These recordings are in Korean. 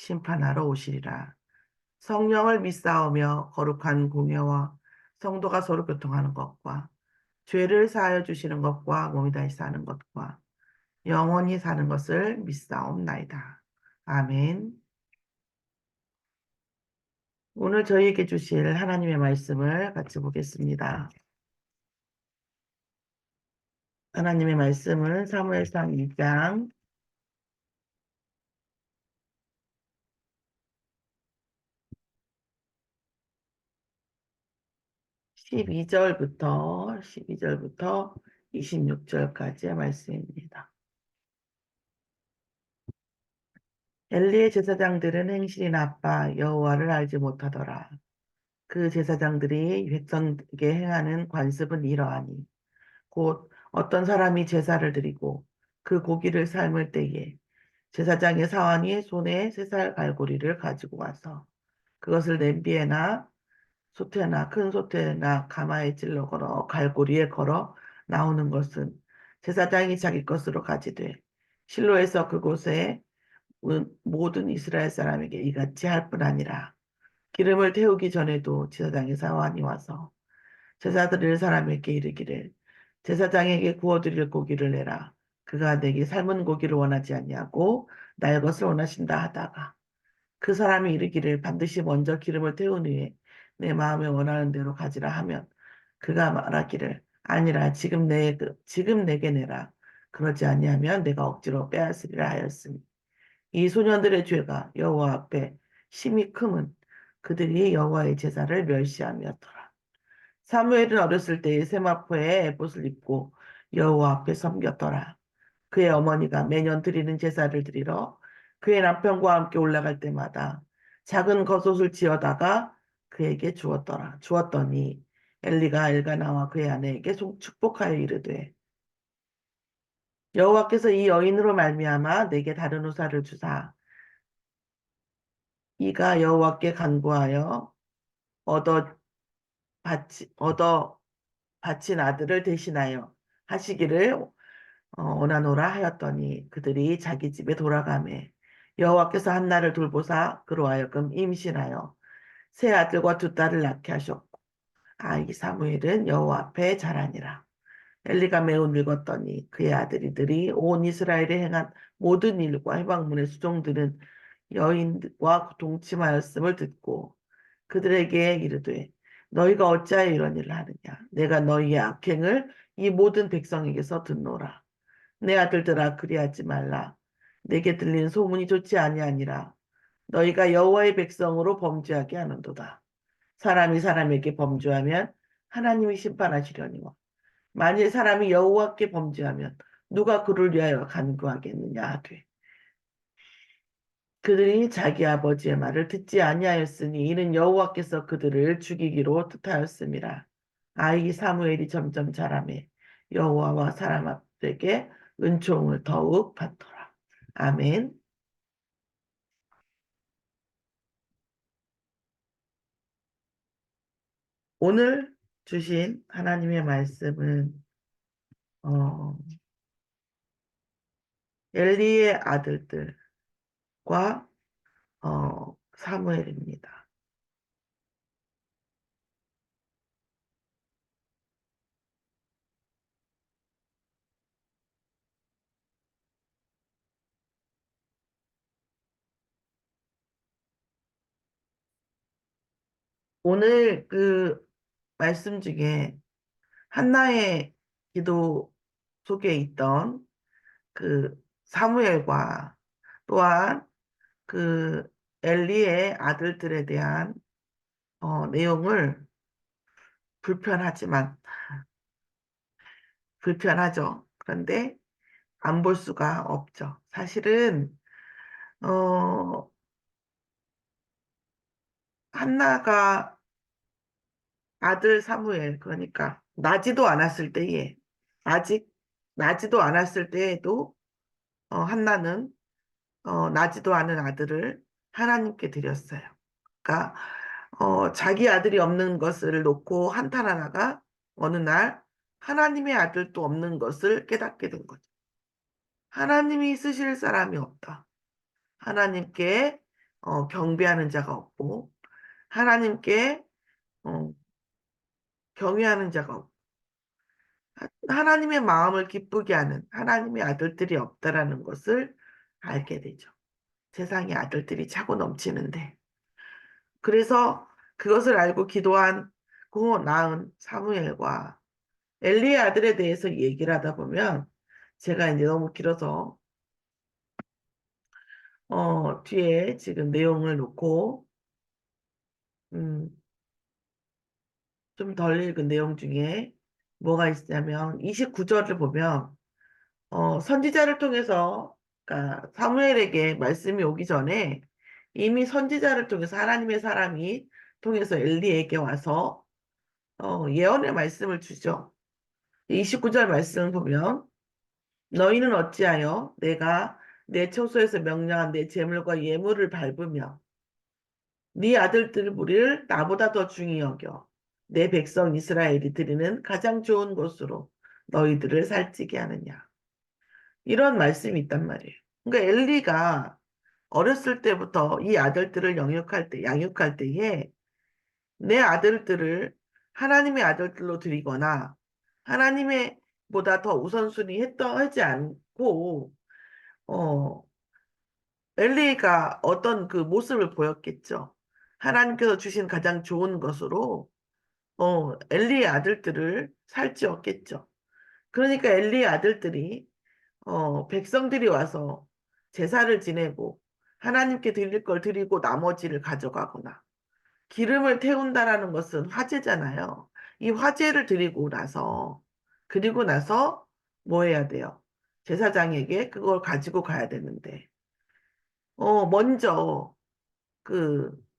심판하러 오시리라. 성령을 믿사오며 거룩한 공예와 성도가 서로 교통하는 것과 죄를 사하여 주시는 것과 몸이 다시 사는 것과 영원히 사는 것을 믿사옵나이다. 아멘. 오늘 저희에게 주실 하나님의 말씀을 같이 보겠습니다. 하나님의 말씀은 사무엘상 2장 12절부터 12절부터 26절까지의 말씀입니다. 엘리의 제사장들은 행실이 나빠 여호와를 알지 못하더라. 그 제사장들이 백성에게 행하는 관습은 이러하니 곧 어떤 사람이 제사를 드리고 그 고기를 삶을 때에 제사장의 사환이 손에 세 살 갈고리를 가지고 와서 그것을 냄비에나 소태나 큰 소태나 가마에 찔러 걸어 갈고리에 걸어 나오는 것은 제사장이 자기 것으로 가지되 실로에서 그곳에 모든 이스라엘 사람에게 이같이 할 뿐 아니라 기름을 태우기 전에도 제사장의 사환이 와서 제사 드릴 사람에게 이르기를 제사장에게 구워드릴 고기를 내라. 그가 내게 삶은 고기를 원하지 아니하고 날 것을 원하신다 하다가 그 사람이 이르기를 반드시 먼저 기름을 태운 후에 내 마음에 원하는 대로 가지라 하면 그가 말하기를 아니라 지금 내 지금 내게 내라 그러지 아니하면 내가 억지로 빼앗으리라 하였으니 이 소년들의 죄가 여호와 앞에 심히 크면 그들이 여호와의 제사를 멸시함이었더라. 사무엘은 어렸을 때에 세마포에 에봇을 입고 여호와 앞에 섬겼더라. 그의 어머니가 매년 드리는 제사를 드리러 그의 남편과 함께 올라갈 때마다 작은 겉옷을 지어다가 그에게 주었더라. 주었더니 엘리가 엘가나와 그의 아내에게 축복하여 이르되 여호와께서 이 여인으로 말미암아 내게 다른 우사를 주사 이가 여호와께 간구하여 얻어 바치, 얻어 바친 아들을 대신하여 하시기를 어, 원하노라 하였더니 그들이 자기 집에 돌아가매 여호와께서 한나를 돌보사 그로 하여금 임신하여 세 아들과 두 딸을 낳게 하셨고 아이 사무엘은 여호와 앞에 자라니라. 엘리가 매우 늙었더니 그의 아들이들이 온 이스라엘에 행한 모든 일과 해방문의 수종들은 여인과 동침하였음을 듣고 그들에게 이르되 너희가 어찌하여 이런 일을 하느냐? 내가 너희의 악행을 이 모든 백성에게서 듣노라. 내 아들들아 그리하지 말라. 내게 들린 소문이 좋지 아니하니라 너희가 여호와의 백성으로 범죄하게 하는도다. 사람이 사람에게 범죄하면 하나님이 심판하시려니와 만일 사람이 여호와께 범죄하면 누가 그를 위하여 간구하겠느냐 하되 그들이 자기 아버지의 말을 듣지 아니하였으니 이는 여호와께서 그들을 죽이기로 뜻하였습니다. 아이 사무엘이 점점 자라매 여호와와 사람에게 은총을 더욱 받더라. 아멘. 오늘 주신 하나님의 말씀은 어, 엘리의 아들들과 어, 사무엘입니다. 오늘 그 말씀 중에 한나의 기도 속에 있던 그 사무엘과 또한 그 엘리의 아들들에 대한 어, 내용을 불편하지만 불편하죠. 그런데 안 볼 수가 없죠. 사실은 어, 한나가 아들 사무엘, 그러니까 나지도 않았을 때에, 아직 나지도 않았을 때에도 어, 한나는 어, 나지도 않은 아들을 하나님께 드렸어요. 그러니까 어, 자기 아들이 없는 것을 놓고 한탄하다가 어느 날 하나님의 아들도 없는 것을 깨닫게 된 거죠. 하나님이 쓰실 사람이 없다. 하나님께 어, 경배하는 자가 없고 하나님께 어, 경외하는 자가 없고 하나님의 마음을 기쁘게 하는 하나님의 아들들이 없다라는 것을 알게 되죠. 세상에 아들들이 차고 넘치는데 그래서 그것을 알고 기도한 고 낳은 사무엘과 엘리의 아들에 대해서 얘기를 하다 보면 제가 이제 너무 길어서 어 뒤에 지금 내용을 놓고 음, 좀 덜 읽은 내용 중에 뭐가 있냐면 29절을 보면 어, 선지자를 통해서 그러니까 사무엘에게 말씀이 오기 전에 이미 선지자를 통해서 하나님의 사람이 통해서 엘리에게 와서 어, 예언의 말씀을 주죠. 29절 말씀을 보면 너희는 어찌하여 내가 내 처소에서 명령한 내 재물과 예물을 밟으며 네 아들들 무리를 나보다 더 중히 여겨 내 백성 이스라엘이 드리는 가장 좋은 곳으로 너희들을 살찌게 하느냐. 이런 말씀이 있단 말이에요. 그러니까 엘리가 어렸을 때부터 이 아들들을 영육할 때, 양육할 때에 내 아들들을 하나님의 아들들로 드리거나 하나님의 보다 더 우선순위 했던 하지 않고 어 엘리가 어떤 그 모습을 보였겠죠. 하나님께서 주신 가장 좋은 것으로 어 엘리의 아들들을 살찌었겠죠. 그러니까 엘리의 아들들이 어 백성들이 와서 제사를 지내고 하나님께 드릴 걸 드리고 나머지를 가져가거나 기름을 태운다라는 것은 화제잖아요. 이 화제를 드리고 나서 그리고 나서 뭐 해야 돼요? 제사장에게 그걸 가지고 가야 되는데 어 먼저 그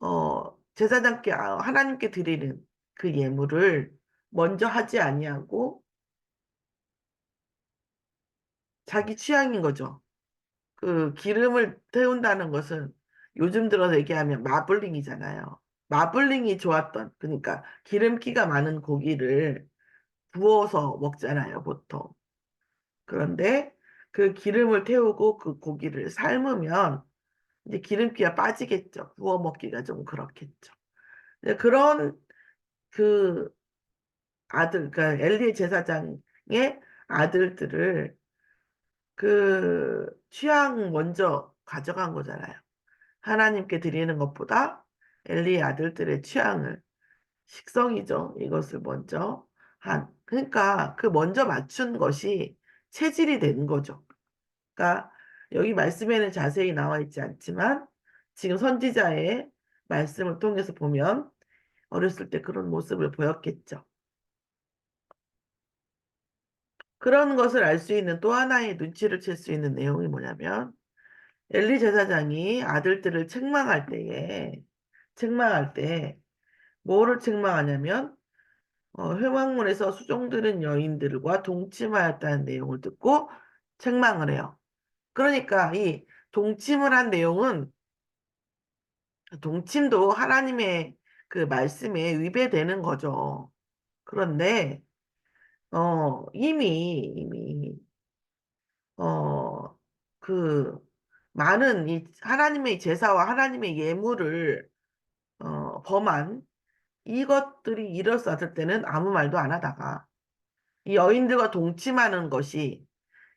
어 제사장께 아, 하나님께 드리는 그 예물을 먼저 하지 아니하고 자기 취향인 거죠. 그 기름을 태운다는 것은 요즘 들어서 얘기하면 마블링이잖아요. 마블링이 좋았던 그러니까 기름기가 많은 고기를 구워서 먹잖아요, 보통. 그런데 그 기름을 태우고 그 고기를 삶으면 이제 기름기가 빠지겠죠. 구워 먹기가 좀 그렇겠죠. 그런 그 아들, 그러니까 엘리 제사장의 아들들을 그 취향 먼저 가져간 거잖아요. 하나님께 드리는 것보다 엘리의 아들들의 취향을 식성이죠. 이것을 먼저 한 그러니까 그 먼저 맞춘 것이 체질이 된 거죠. 그러니까 여기 말씀에는 자세히 나와 있지 않지만 지금 선지자의 말씀을 통해서 보면 어렸을 때 그런 모습을 보였겠죠. 그런 것을 알 수 있는 또 하나의 눈치를 챌 수 있는 내용이 뭐냐면 엘리 제사장이 아들들을 책망할 때에 책망할 때 뭐를 책망하냐면 어, 회막문에서 수종들은 여인들과 동침하였다는 내용을 듣고 책망을 해요. 그러니까 이 동침을 한 내용은 동침도 하나님의 그 말씀에 위배되는 거죠. 그런데 어 이미 이미 어그 많은 이 하나님의 제사와 하나님의 예물을 어 범한 이것들이 일어났을 때는 아무 말도 안 하다가 이 여인들과 동침하는 것이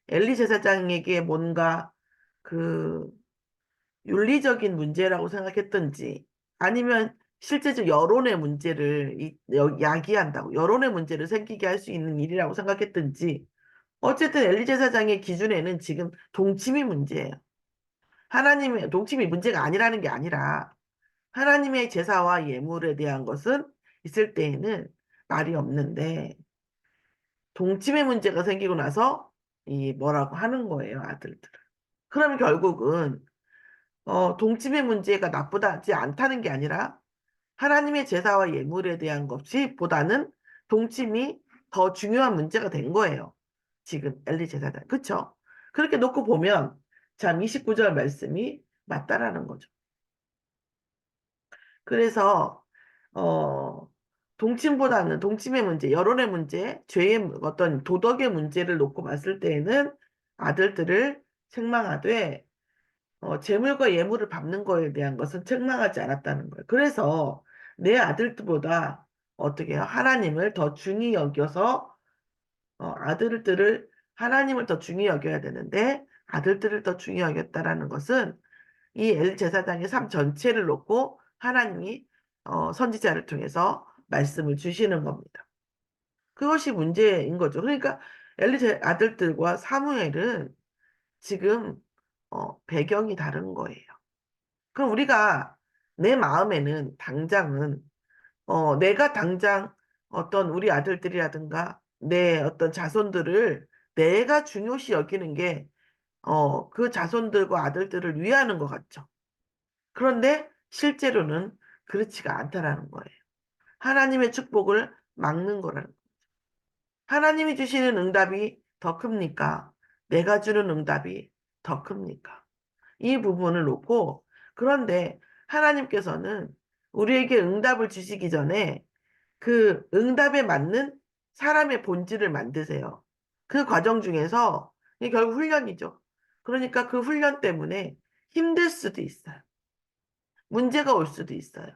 엘리 제사장에게 뭔가 그 윤리적인 문제라고 생각했던지 아니면 실제적 여론의 문제를 이- 여- 야기한다고 여론의 문제를 생기게 할 수 있는 일이라고 생각했던지 어쨌든 엘리 제 사장의 기준에는 지금 동침이 문제예요. 하나님의 동침이 문제가 아니라는 게 아니라 하나님의 제사와 예물에 대한 것은 있을 때에는 말이 없는데 동침의 문제가 생기고 나서 이 뭐라고 하는 거예요, 아들들은. 그럼 결국은 어, 동침의 문제가 나쁘다지 않다는 게 아니라 하나님의 제사와 예물에 대한 것이 보다는 동침이 더 중요한 문제가 된 거예요. 지금 엘리 제사장. 그쵸? 그렇게 놓고 보면 참 29절 말씀이 맞다라는 거죠. 그래서 어, 동침보다는 동침의 문제, 여론의 문제, 죄의 어떤 도덕의 문제를 놓고 봤을 때에는 아들들을 책망하되 어, 재물과 예물을 밟는 거에 대한 것은 책망하지 않았다는 거예요. 그래서 내 아들들보다 어떻게 해요? 하나님을 더 중히 여겨서 어, 아들들을 하나님을 더 중히 여겨야 되는데 아들들을 더 중히 여겼다라는 것은 이 엘 제사장의 삶 전체를 놓고 하나님이 어, 선지자를 통해서 말씀을 주시는 겁니다. 그것이 문제인 거죠. 그러니까 엘리 제 아들들과 사무엘은 지금 어, 배경이 다른 거예요. 그럼 우리가 내 마음에는 당장은 어, 내가 당장 어떤 우리 아들들이라든가 내 어떤 자손들을 내가 중요시 여기는 게 어, 그 자손들과 아들들을 위하는 것 같죠. 그런데 실제로는 그렇지가 않다라는 거예요. 하나님의 축복을 막는 거라는 거죠. 하나님이 주시는 응답이 더 큽니까? 내가 주는 응답이 더 큽니까? 이 부분을 놓고 그런데 하나님께서는 우리에게 응답을 주시기 전에 그 응답에 맞는 사람의 본질을 만드세요. 그 과정 중에서 결국 훈련이죠. 그러니까 그 훈련 때문에 힘들 수도 있어요. 문제가 올 수도 있어요.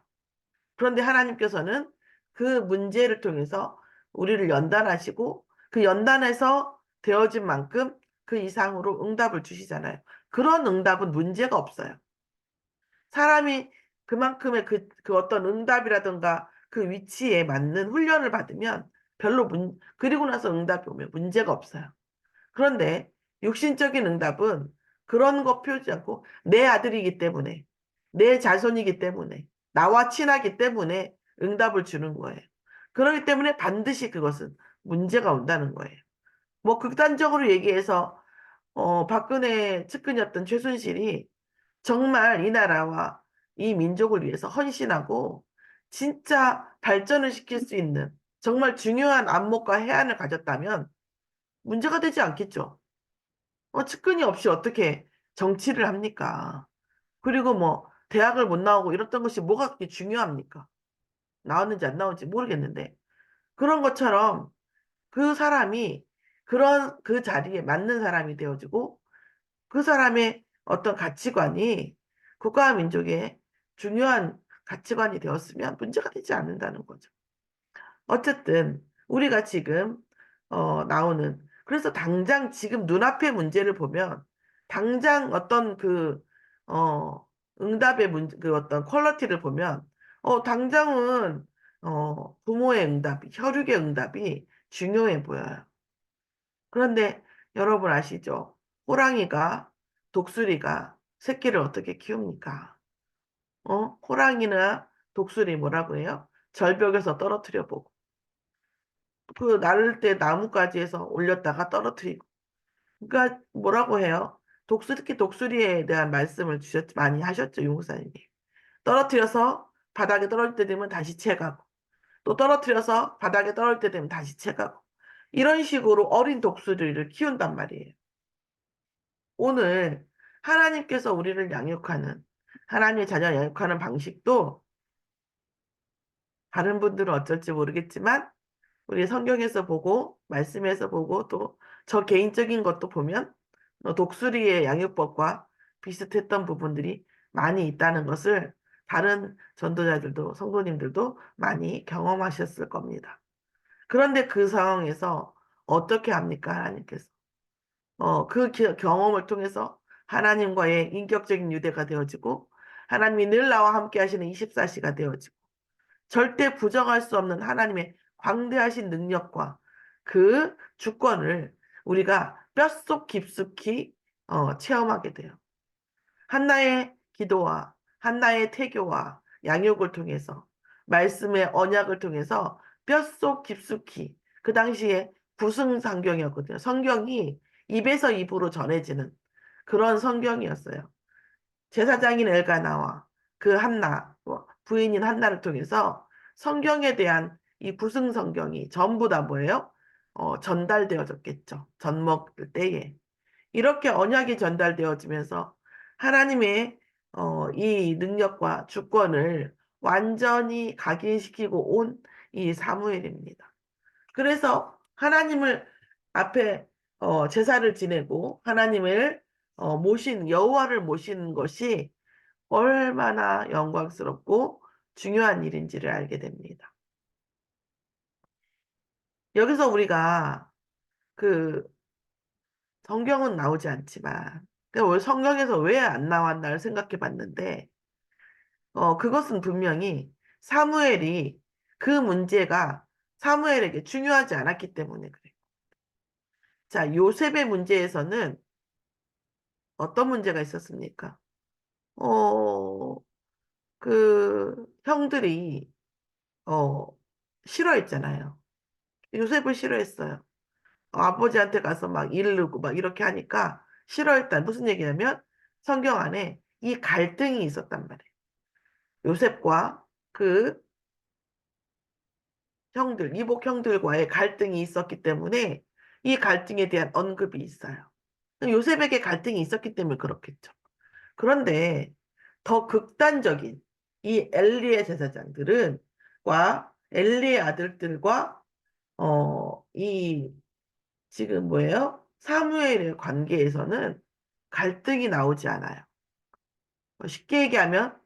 그런데 하나님께서는 그 문제를 통해서 우리를 연단하시고 그 연단에서 되어진 만큼 그 이상으로 응답을 주시잖아요. 그런 응답은 문제가 없어요. 사람이 그만큼의 그, 그 어떤 응답이라든가 그 위치에 맞는 훈련을 받으면 별로 문, 그리고 나서 응답이 오면 문제가 없어요. 그런데 육신적인 응답은 그런 거 표지 않고 내 아들이기 때문에 내 자손이기 때문에 나와 친하기 때문에 응답을 주는 거예요. 그렇기 때문에 반드시 그것은 문제가 온다는 거예요. 뭐 극단적으로 얘기해서 어, 박근혜 측근이었던 최순실이 정말 이 나라와 이 민족을 위해서 헌신하고 진짜 발전을 시킬 수 있는 정말 중요한 안목과 해안을 가졌다면 문제가 되지 않겠죠. 어, 측근이 없이 어떻게 정치를 합니까? 그리고 뭐 대학을 못 나오고 이랬던 것이 뭐가 그렇게 중요합니까? 나왔는지 안 나오는지 모르겠는데 그런 것처럼 그 사람이 그런 그 자리에 맞는 사람이 되어지고 그 사람의 어떤 가치관이 국가와 민족의 중요한 가치관이 되었으면 문제가 되지 않는다는 거죠. 어쨌든 우리가 지금 어, 나오는 그래서 당장 지금 눈앞의 문제를 보면 당장 어떤 그 어, 응답의 문제 그 어떤 퀄러티를 보면 어, 당장은 어, 부모의 응답이 혈육의 응답이 중요해 보여요. 그런데 여러분 아시죠? 호랑이가 독수리가 새끼를 어떻게 키웁니까? 어? 호랑이나 독수리 뭐라고 해요? 절벽에서 떨어뜨려 보고 그 나를 때 나뭇가지에서 올렸다가 떨어뜨리고 그러니까 뭐라고 해요? 독수리 특히 독수리에 대한 말씀을 주셨 많이 하셨죠 용사님이 떨어뜨려서 바닥에 떨어질 때 되면 다시 채가고 또 떨어뜨려서 바닥에 떨어질 때 되면 다시 채가고 이런 식으로 어린 독수리를 키운단 말이에요. 오늘 하나님께서 우리를 양육하는 하나님의 자녀 양육하는 방식도 다른 분들은 어쩔지 모르겠지만 우리 성경에서 보고 말씀에서 보고 또 저 개인적인 것도 보면 독수리의 양육법과 비슷했던 부분들이 많이 있다는 것을 다른 전도자들도 성도님들도 많이 경험하셨을 겁니다. 그런데 그 상황에서 어떻게 합니까 하나님께서 어, 그 경험을 통해서 하나님과의 인격적인 유대가 되어지고 하나님이 늘 나와 함께 하시는 24시가 되어지고 절대 부정할 수 없는 하나님의 광대하신 능력과 그 주권을 우리가 뼛속 깊숙이 어, 체험하게 돼요. 한나의 기도와 한나의 태교와 양육을 통해서 말씀의 언약을 통해서 뼛속 깊숙이 그 당시에 구승상경이었거든요. 성경이 입에서 입으로 전해지는 그런 성경이었어요. 제사장인 엘가나와 그 한나, 뭐 부인인 한나를 통해서 성경에 대한 이 구승 성경이 전부 다 뭐예요? 어, 전달되어졌겠죠. 전 먹을 때에. 이렇게 언약이 전달되어지면서 하나님의 어, 이 능력과 주권을 완전히 각인시키고 온 이 사무엘입니다. 그래서 하나님을 앞에 어, 제사를 지내고 하나님을 어, 모신 여호와를 모시는 것이 얼마나 영광스럽고 중요한 일인지를 알게 됩니다. 여기서 우리가 그 성경은 나오지 않지만 그러니까 성경에서 왜 안 나왔나를 생각해 봤는데 어, 그것은 분명히 사무엘이 그 문제가 사무엘에게 중요하지 않았기 때문에 그래요. 자, 요셉의 문제에서는 어떤 문제가 있었습니까? 어, 그 형들이 어, 싫어했잖아요. 요셉을 싫어했어요. 어, 아버지한테 가서 막 이르고 막 이렇게 하니까 싫어했다. 무슨 얘기냐면 성경 안에 이 갈등이 있었단 말이에요. 요셉과 그 형들, 이복 형들과의 갈등이 있었기 때문에 이 갈등에 대한 언급이 있어요. 요셉에게 갈등이 있었기 때문에 그렇겠죠. 그런데 더 극단적인 이 엘리의 제사장들은 과 엘리의 아들들과 어, 이 지금 뭐예요? 사무엘의 관계에서는 갈등이 나오지 않아요. 뭐 쉽게 얘기하면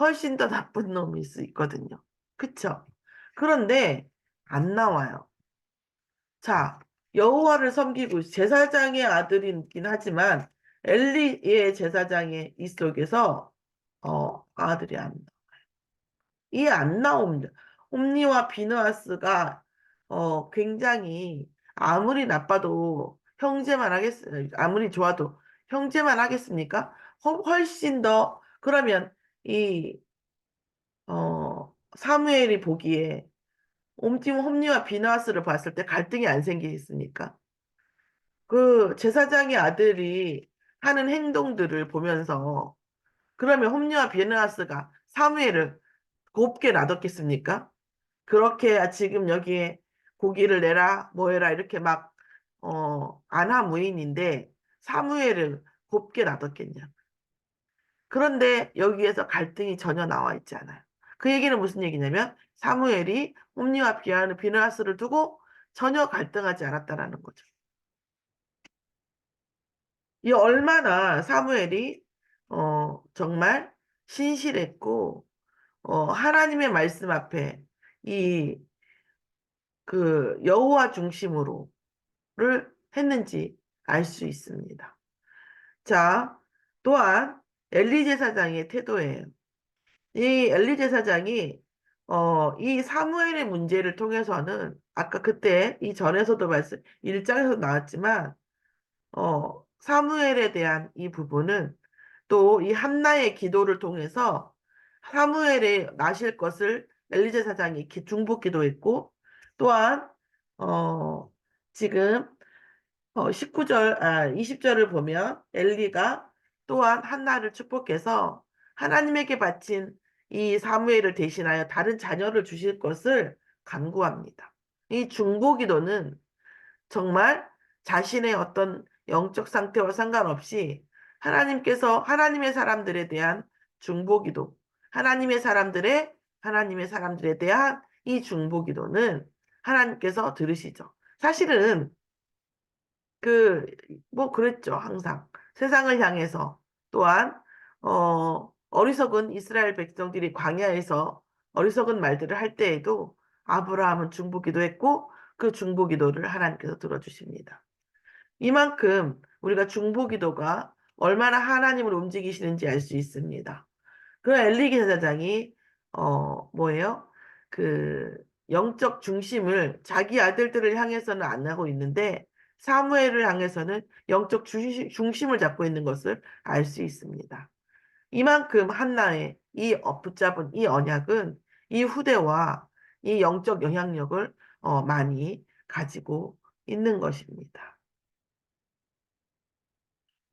훨씬 더 나쁜 놈일 수 있거든요. 그쵸? 그런데 안 나와요. 자, 여호와를 섬기고 제사장의 아들이긴 하지만 엘리의 제사장의 이 속에서 어, 아들이 안 나와요. 이 안 나옵니다. 홈니와 비느하스가 어, 굉장히 아무리 나빠도 형제만 하겠, 아무리 좋아도 형제만 하겠습니까? 훨- 훨씬 더, 그러면 이, 어, 사무엘이 보기에 옴팀 홈니와 비나스를 봤을 때 갈등이 안 생기겠습니까? 그 제사장의 아들이 하는 행동들을 보면서 그러면 홈니와 비나스가 사무엘을 곱게 놔뒀겠습니까? 그렇게 지금 여기에 고기를 내라, 뭐 해라, 이렇게 막, 어, 안하무인인데 사무엘을 곱게 놔뒀겠냐. 그런데 여기에서 갈등이 전혀 나와 있지 않아요. 그 얘기는 무슨 얘기냐면 사무엘이 홈니와 비아는 비느하스를 두고 전혀 갈등하지 않았다라는 거죠. 이 얼마나 사무엘이 어, 정말 신실했고 어, 하나님의 말씀 앞에 이 그 여호와 중심으로 를 했는지 알 수 있습니다. 자, 또한 엘리 제사장의 태도예요. 이 엘리 제사장이 어, 이 사무엘의 문제를 통해서는 아까 그때 이 전에서도 말씀 1장에서 나왔지만 어, 사무엘에 대한 이 부분은 또 이 한나의 기도를 통해서 사무엘의 나실 것을 엘리 제 사장이 중보 기도했고 또한 어, 지금 어, 19절, 아, 20절을 보면 엘리가 또한 한나를 축복해서 하나님에게 바친 이 사무엘을 대신하여 다른 자녀를 주실 것을 간구합니다. 이 중보 기도는 정말 자신의 어떤 영적 상태와 상관없이 하나님께서 하나님의 사람들에 대한 중보 기도, 하나님의 사람들의 하나님의 사람들에 대한 이 중보 기도는 하나님께서 들으시죠. 사실은 그 뭐 그랬죠 항상 세상을 향해서 또한 어 어리석은 이스라엘 백성들이 광야에서 어리석은 말들을 할 때에도 아브라함은 중보기도했고 그 중보기도를 하나님께서 들어주십니다. 이만큼 우리가 중보기도가 얼마나 하나님을 움직이시는지 알 수 있습니다. 그 엘리 기사장이 어 뭐예요? 그 영적 중심을 자기 아들들을 향해서는 안 하고 있는데 사무엘을 향해서는 영적 중심을 잡고 있는 것을 알 수 있습니다. 이만큼 한나의 이 붙잡은 이 언약은 이 후대와 이 영적 영향력을 어, 많이 가지고 있는 것입니다.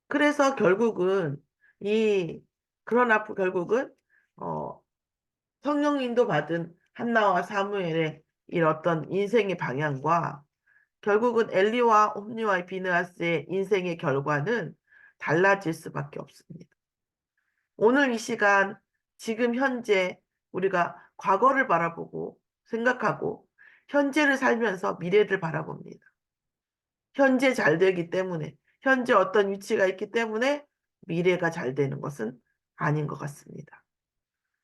그래서 결국은 이 그러나 결국은 어, 성령님도 받은 한나와 사무엘의 이 어떤 인생의 방향과 결국은 엘리와 홈리와 비느하스의 인생의 결과는 달라질 수밖에 없습니다. 오늘 이 시간 지금 현재 우리가 과거를 바라보고 생각하고 현재를 살면서 미래를 바라봅니다. 현재 잘 되기 때문에 현재 어떤 위치가 있기 때문에 미래가 잘 되는 것은 아닌 것 같습니다.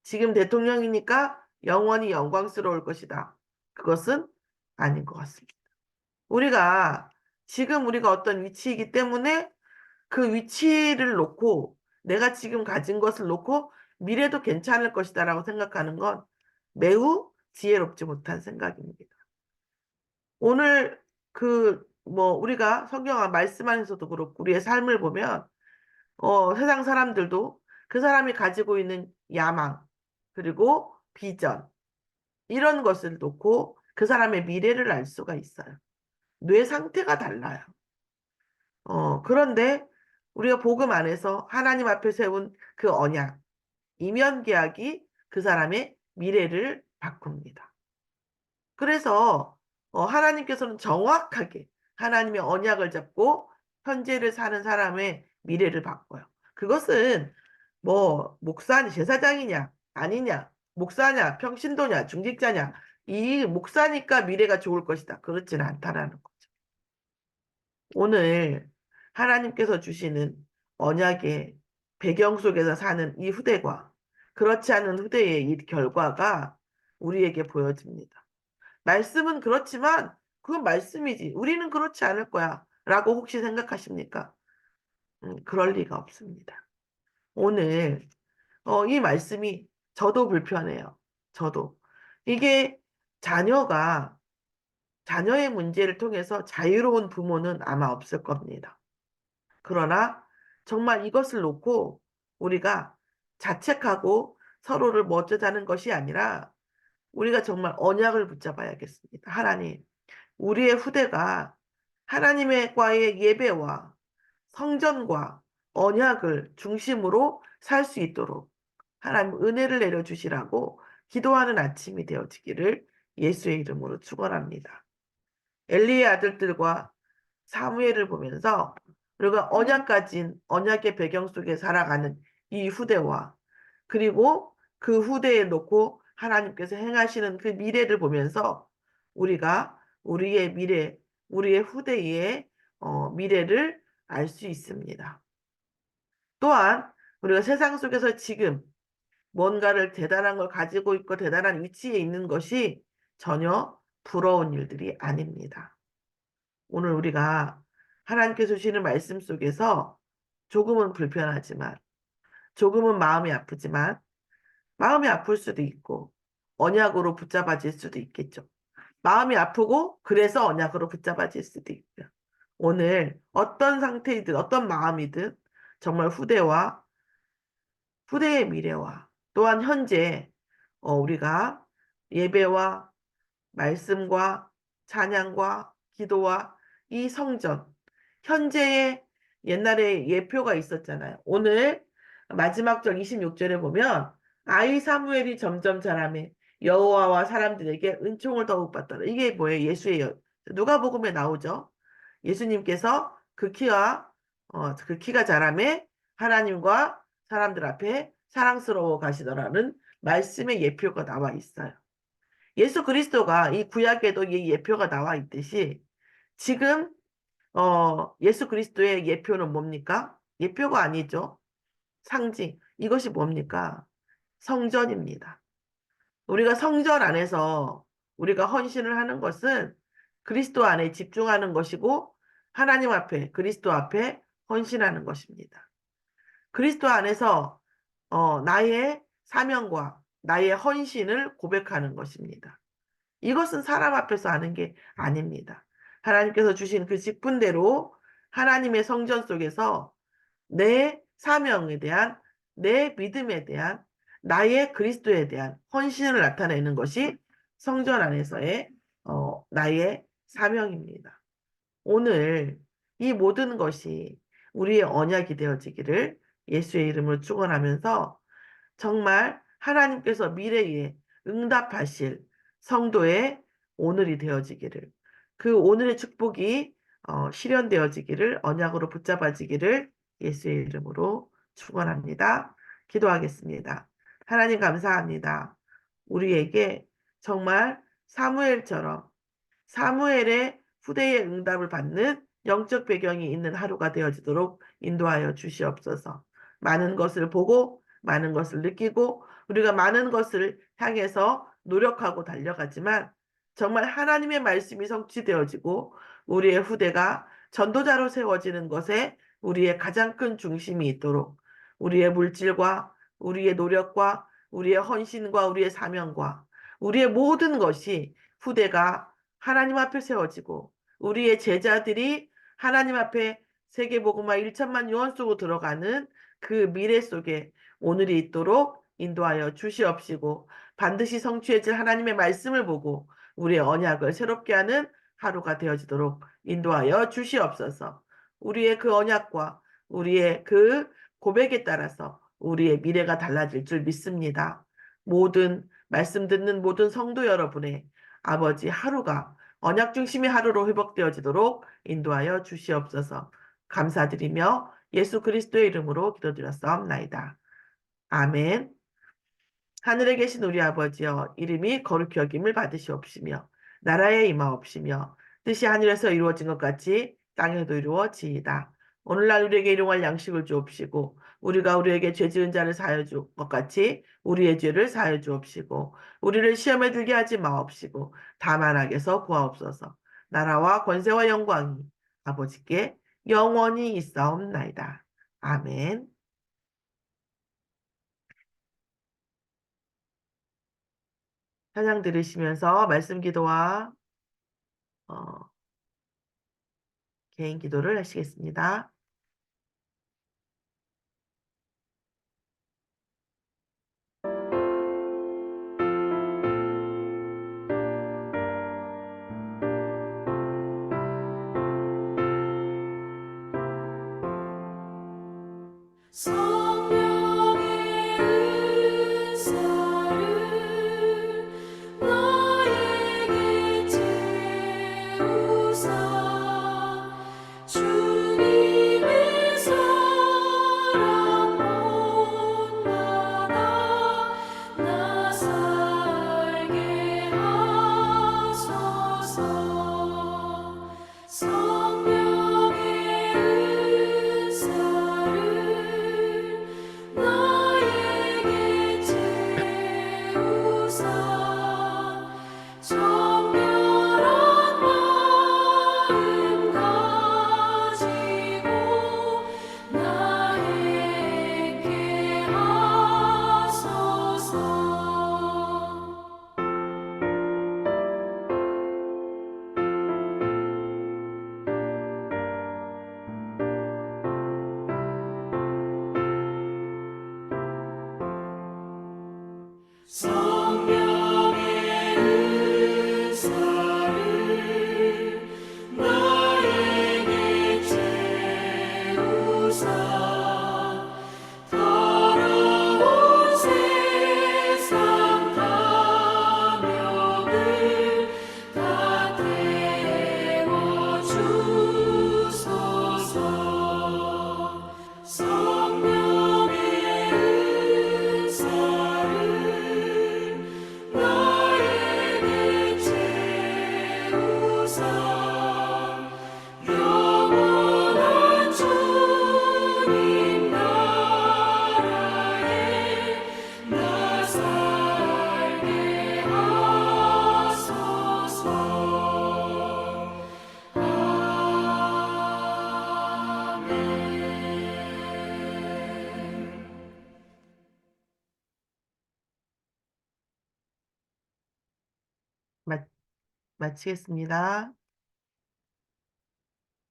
지금 대통령이니까 영원히 영광스러울 것이다. 그것은 아닌 것 같습니다. 우리가 지금 우리가 어떤 위치이기 때문에 그 위치를 놓고 내가 지금 가진 것을 놓고 미래도 괜찮을 것이다 라고 생각하는 건 매우 지혜롭지 못한 생각입니다. 오늘 그 뭐 우리가 성경 말씀 안에서도 그렇고 우리의 삶을 보면 어, 세상 사람들도 그 사람이 가지고 있는 야망 그리고 비전 이런 것을 놓고 그 사람의 미래를 알 수가 있어요. 뇌 상태가 달라요. 어, 그런데 우리가 복음 안에서 하나님 앞에 세운 그 언약, 이면 계약이 그 사람의 미래를 바꿉니다. 그래서 어, 하나님께서는 정확하게 하나님의 언약을 잡고 현재를 사는 사람의 미래를 바꿔요. 그것은 뭐 목사 제사장이냐 아니냐 목사냐 평신도냐 중직자냐 이 목사니까 미래가 좋을 것이다. 그렇지는 않다라는 거죠. 오늘 하나님께서 주시는 언약의 배경 속에서 사는 이 후대과 그렇지 않은 후대의 이 결과가 우리에게 보여집니다. 말씀은 그렇지만 그건 말씀이지. 우리는 그렇지 않을 거야. 라고 혹시 생각하십니까? 음, 그럴 리가 없습니다. 오늘 어, 이 말씀이 저도 불편해요. 저도. 이게 자녀가 자녀의 문제를 통해서 자유로운 부모는 아마 없을 겁니다. 그러나 정말 이것을 놓고 우리가 자책하고 서로를 멋져자는 것이 아니라 우리가 정말 언약을 붙잡아야겠습니다. 하나님, 우리의 후대가 하나님과의 예배와 성전과 언약을 중심으로 살 수 있도록 하나님 은혜를 내려주시라고 기도하는 아침이 되어지기를 예수의 이름으로 축원합니다. 엘리의 아들들과 사무엘을 보면서 우리가 언약 가진 언약의 배경 속에 살아가는 이 후대와 그리고 그 후대에 놓고 하나님께서 행하시는 그 미래를 보면서 우리가 우리의 미래, 우리의 후대의 어, 미래를 알 수 있습니다. 또한 우리가 세상 속에서 지금 뭔가를 대단한 걸 가지고 있고 대단한 위치에 있는 것이 전혀 부러운 일들이 아닙니다. 오늘 우리가 하나님께서 주시는 말씀 속에서 조금은 불편하지만 조금은 마음이 아프지만 마음이 아플 수도 있고 언약으로 붙잡아질 수도 있겠죠. 마음이 아프고 그래서 언약으로 붙잡아질 수도 있고요. 오늘 어떤 상태이든 어떤 마음이든 정말 후대와 후대의 미래와 또한 현재 어, 우리가 예배와 말씀과 찬양과 기도와 이 성전 현재의 옛날에 예표가 있었잖아요. 오늘 마지막 절 26절에 보면 아이 사무엘이 점점 자라매 여호와와 사람들에게 은총을 더욱 받더라. 이게 뭐예요? 예수의 누가복음에 나오죠. 예수님께서 그 키와 어, 그 키가 자라매 하나님과 사람들 앞에 사랑스러워 가시더라는 말씀의 예표가 나와 있어요. 예수 그리스도가 이 구약에도 이 예표가 나와 있듯이 지금 어, 예수 그리스도의 예표는 뭡니까? 예표가 아니죠. 상징. 이것이 뭡니까? 성전입니다. 우리가 성전 안에서 우리가 헌신을 하는 것은 그리스도 안에 집중하는 것이고 하나님 앞에 그리스도 앞에 헌신하는 것입니다. 그리스도 안에서 어, 나의 사명과 나의 헌신을 고백하는 것입니다. 이것은 사람 앞에서 하는 게 아닙니다. 하나님께서 주신 그 직분대로 하나님의 성전 속에서 내 사명에 대한 내 믿음에 대한 나의 그리스도에 대한 헌신을 나타내는 것이 성전 안에서의 어, 나의 사명입니다. 오늘 이 모든 것이 우리의 언약이 되어지기를 예수의 이름으로 축원하면서 정말 하나님께서 미래에 응답하실 성도의 오늘이 되어지기를 그 오늘의 축복이 어, 실현되어지기를 언약으로 붙잡아지기를 예수의 이름으로 축원합니다. 기도하겠습니다. 하나님 감사합니다. 우리에게 정말 사무엘처럼 사무엘의 후대의 응답을 받는 영적 배경이 있는 하루가 되어지도록 인도하여 주시옵소서. 많은 것을 보고 많은 것을 느끼고 우리가 많은 것을 향해서 노력하고 달려가지만 정말 하나님의 말씀이 성취되어지고 우리의 후대가 전도자로 세워지는 것에 우리의 가장 큰 중심이 있도록 우리의 물질과 우리의 노력과 우리의 헌신과 우리의 사명과 우리의 모든 것이 후대가 하나님 앞에 세워지고 우리의 제자들이 하나님 앞에 세계복음화 1천만 요원 속으로 들어가는 그 미래 속에 오늘이 있도록 인도하여 주시옵시고 반드시 성취해질 하나님의 말씀을 보고 우리의 언약을 새롭게 하는 하루가 되어지도록 인도하여 주시옵소서. 우리의 그 언약과 우리의 그 고백에 따라서 우리의 미래가 달라질 줄 믿습니다. 모든 말씀 듣는 모든 성도 여러분의 아버지 하루가 언약 중심의 하루로 회복되어지도록 인도하여 주시옵소서. 감사드리며 예수 그리스도의 이름으로 기도드렸사옵나이다. 아멘. 하늘에 계신 우리 아버지여 이름이 거룩히 여김을 받으시옵시며 나라에 임하옵시며 뜻이 하늘에서 이루어진 것 같이 땅에도 이루어지이다. 오늘날 우리에게 일용할 양식을 주옵시고 우리가 우리에게 죄 지은 자를 사하여 줄 것 같이 우리의 죄를 사하여 주옵시고 우리를 시험에 들게 하지 마옵시고 다만 악에서 구하옵소서. 나라와 권세와 영광이 아버지께 영원히 있사옵나이다. 아멘. 찬양 들으시면서 말씀 기도와 어, 개인 기도를 하시겠습니다. 마, 마치겠습니다.